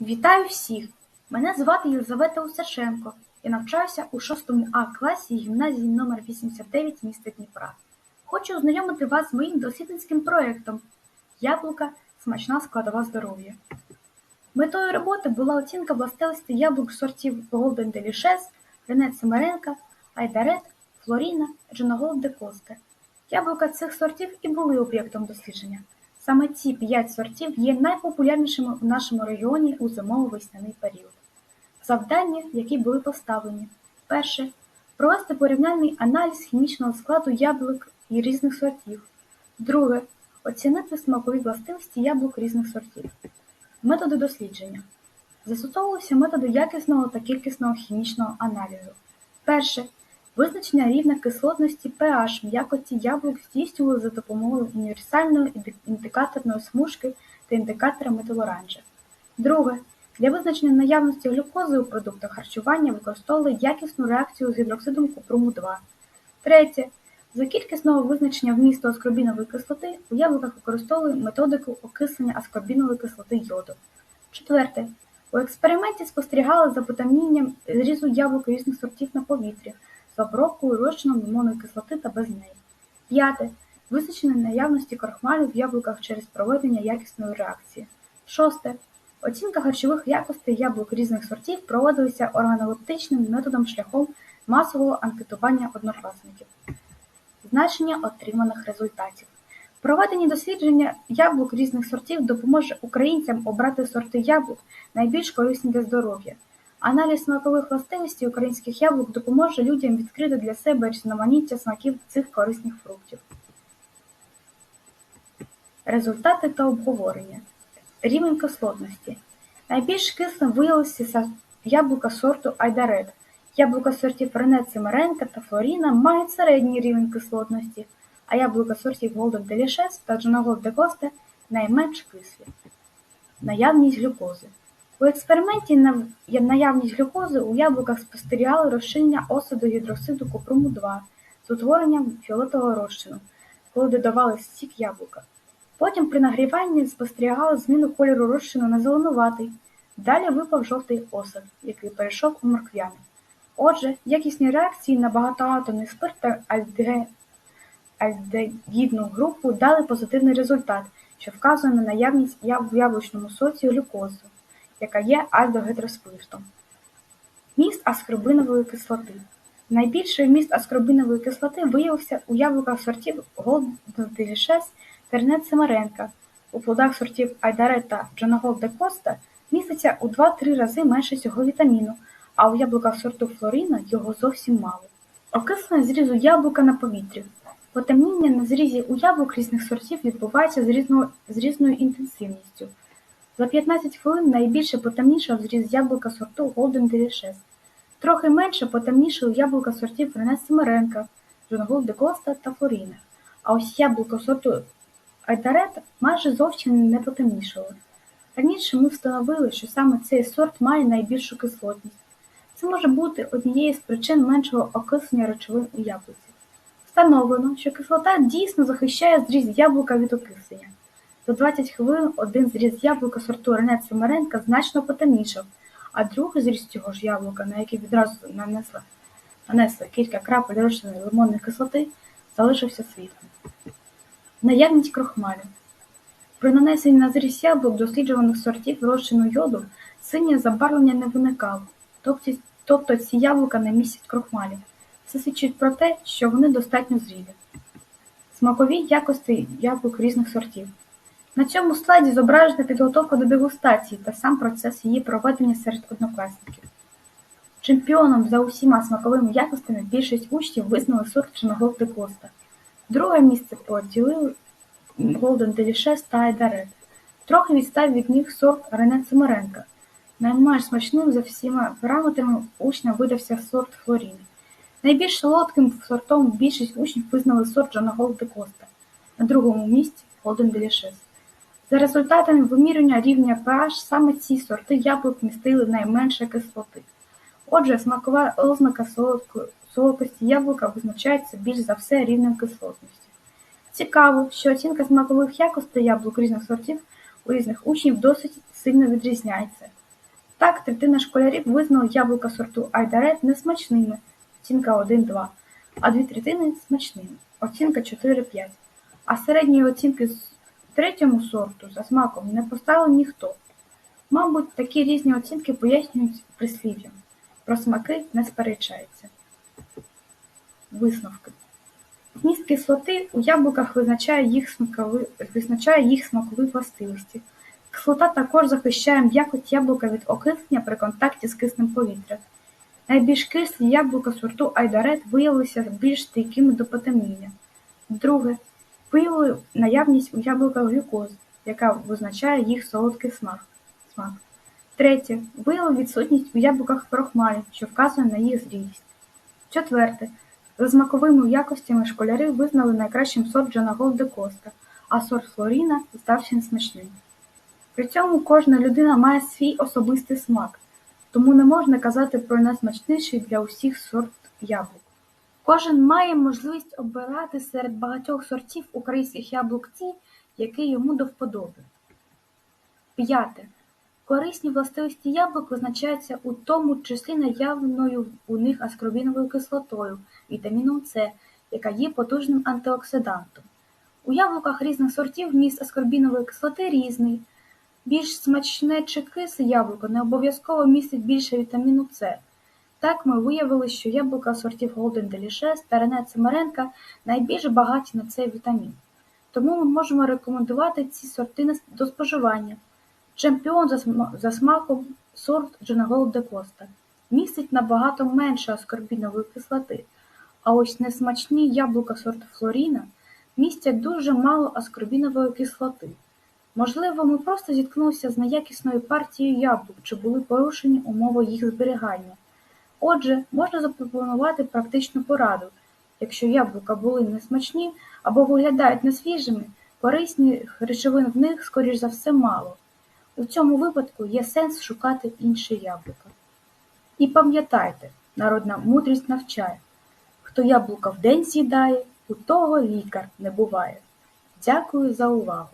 Вітаю всіх! Мене звати Єлизавета Усашенко. Я навчаюся у 6 А класі гімназії номер 89 міста Дніпра. Хочу ознайомити вас з моїм дослідницьким проєктом Яблука смачна складова здоров'я. Метою роботи була оцінка властивостей яблук сортів Golden Delicious, Рене Семеренка, Айдарет, Флоріна, Дженоголд де Косте. Яблука цих сортів і були об'єктом дослідження. Саме ці п'ять сортів є найпопулярнішими в нашому регіоні у зимово-весняний період. Завдання, які були поставлені: перше провести порівняльний аналіз хімічного складу яблук і різних сортів. Друге оцінити смакові властивості яблук різних сортів. Методи дослідження. Застосовувалися методи якісного та кількісного хімічного аналізу. Перше Визначення рівня кислотності pH м'якоті яблук здійснювали за допомогою універсальної індикаторної смужки та індикатора метилоранжа. Друге. Для визначення наявності глюкози у продуктах харчування використовували якісну реакцію з гідроксидом купруму 2. Третє. За кількісного визначення вмісту аскорбінової кислоти у яблуках використовували методику окислення аскорбінової кислоти йоду. Четверте. У експерименті спостерігали за потемнінням зрізу яблук різних сортів на повітрі з розчином лимонної кислоти та без неї. П'яте. Визначення наявності крохмалю в яблуках через проведення якісної реакції. Шосте. Оцінка харчових якостей яблук різних сортів проводилася органолептичним методом шляхом масового анкетування однокласників. Значення отриманих результатів. Проведені дослідження яблук різних сортів допоможе українцям обрати сорти яблук найбільш корисні для здоров'я. Аналіз смакових властивостей українських яблук допоможе людям відкрити для себе різноманіття смаків цих корисних фруктів. Результати та обговорення. Рівень кислотності. Найбільш кислим виявилися яблука сорту Айдарет. Яблука сортів Рене Цимеренка та Флоріна мають середній рівень кислотності, а яблука сортів Golden Delicious та Джонаголд де Косте найменш кислі. Наявність глюкози. У експерименті на наявність глюкози у яблуках спостерігали розчинення осаду гідроксиду купруму 2 з утворенням фіолетового розчину, коли додавали сік яблука. Потім при нагріванні спостерігали зміну кольору розчину на зеленуватий. Далі випав жовтий осад, який перейшов у морквяний. Отже, якісні реакції на багатоатомний спирт та альдегідну групу дали позитивний результат, що вказує на наявність в яблучному соці глюкозу яка є альдогідроспиртом. Міст аскорбинової кислоти. Найбільший вміст аскорбинової кислоти виявився у яблуках сортів та Ренет Семеренка. У плодах сортів Айдаре та Джанагол де Коста міститься у 2-3 рази менше цього вітаміну, а у яблуках сорту Флоріна його зовсім мало. Окислення зрізу яблука на повітрі. Потемніння на зрізі у яблук різних сортів відбувається з, різно, з різною інтенсивністю. За 15 хвилин найбільше потемнішав зріз яблука сорту Golden Delicious. Трохи менше потемнішали яблука сортів Рене Семеренка, Джонгол де та Флоріна. А ось яблука сорту Айдарет майже зовсім не потемнішали. Раніше ми встановили, що саме цей сорт має найбільшу кислотність. Це може бути однією з причин меншого окислення речовин у яблуці. Встановлено, що кислота дійсно захищає зріз яблука від окислення. За 20 хвилин один зріз яблука сорту Рене Семеренка значно потемнішав, а другий зріз цього ж яблука, на який відразу нанесла, нанесли кілька крапель розчиної лимонної кислоти, залишився світлим. Наявність крохмалю. При нанесенні на зріз яблук досліджуваних сортів розчину йоду синє забарвлення не виникало, тобто, тобто ці яблука не містять крохмалю. Це свідчить про те, що вони достатньо зрілі. Смакові якості яблук різних сортів. На цьому слайді зображена підготовка до дегустації та сам процес її проведення серед однокласників. Чемпіоном за усіма смаковими якостями більшість учнів визнали сорт Чорноголд де Коста. Друге місце поділили Golden Delicious та Айдарет. Трохи відстав від них сорт Рене Цимеренка. Найменш смачним за всіма параметрами учня видався сорт Флоріни. Найбільш солодким сортом більшість учнів визнали сорт Джонаголд де Коста. На другому місці Golden Delicious. За результатами вимірювання рівня pH саме ці сорти яблук містили найменше кислоти. Отже, смакова ознака солодкості яблука визначається більш за все рівнем кислотності. Цікаво, що оцінка смакових якостей яблук різних сортів у різних учнів досить сильно відрізняється. Так, третина школярів визнали яблука сорту Айдарет несмачними, оцінка 1-2, а дві третини смачними, оцінка 4-5. А середньої оцінки третьому сорту за смаком не поставив ніхто. Мабуть, такі різні оцінки пояснюють прислів'ям. Про смаки не сперечається. Висновки. Вміст кислоти у яблуках визначає їх смакові, визначає їх смакові властивості. Кислота також захищає м'якоть яблука від окислення при контакті з киснем повітря. Найбільш кислі яблука сорту Айдарет виявилися більш стійкими до потемніння. Друге, виявили наявність у яблуках глюкози, яка визначає їх солодкий смак. Третє, виявили відсутність у яблуках крохмалю, що вказує на їх зрілість. Четверте, за смаковими якостями школяри визнали найкращим сорт Джанагол де Коста, а сорт Флоріна стався несмачним. При цьому кожна людина має свій особистий смак, тому не можна казати про найсмачніший для усіх сорт яблук. Кожен має можливість обирати серед багатьох сортів українських яблук ті, які йому до вподоби. П'яте. Корисні властивості яблук визначаються у тому числі наявною у них аскорбіновою кислотою, вітаміном С, яка є потужним антиоксидантом. У яблуках різних сортів вміст аскорбінової кислоти різний. Більш смачне чи кисле яблуко не обов'язково містить більше вітаміну С. Так ми виявили, що яблука сортів Golden Delicious та Рене Цимаренка найбільш багаті на цей вітамін. Тому ми можемо рекомендувати ці сорти до споживання. Чемпіон за, смаком сорт Джанагол де Коста містить набагато менше аскорбінової кислоти, а ось несмачні яблука сорту Флоріна містять дуже мало аскорбінової кислоти. Можливо, ми просто зіткнулися з неякісною партією яблук чи були порушені умови їх зберігання. Отже, можна запропонувати практичну пораду. Якщо яблука були несмачні або виглядають несвіжими, корисних речовин в них, скоріш за все, мало. У цьому випадку є сенс шукати інші яблука. І пам'ятайте, народна мудрість навчає, хто яблука вдень з'їдає, у того лікар не буває. Дякую за увагу!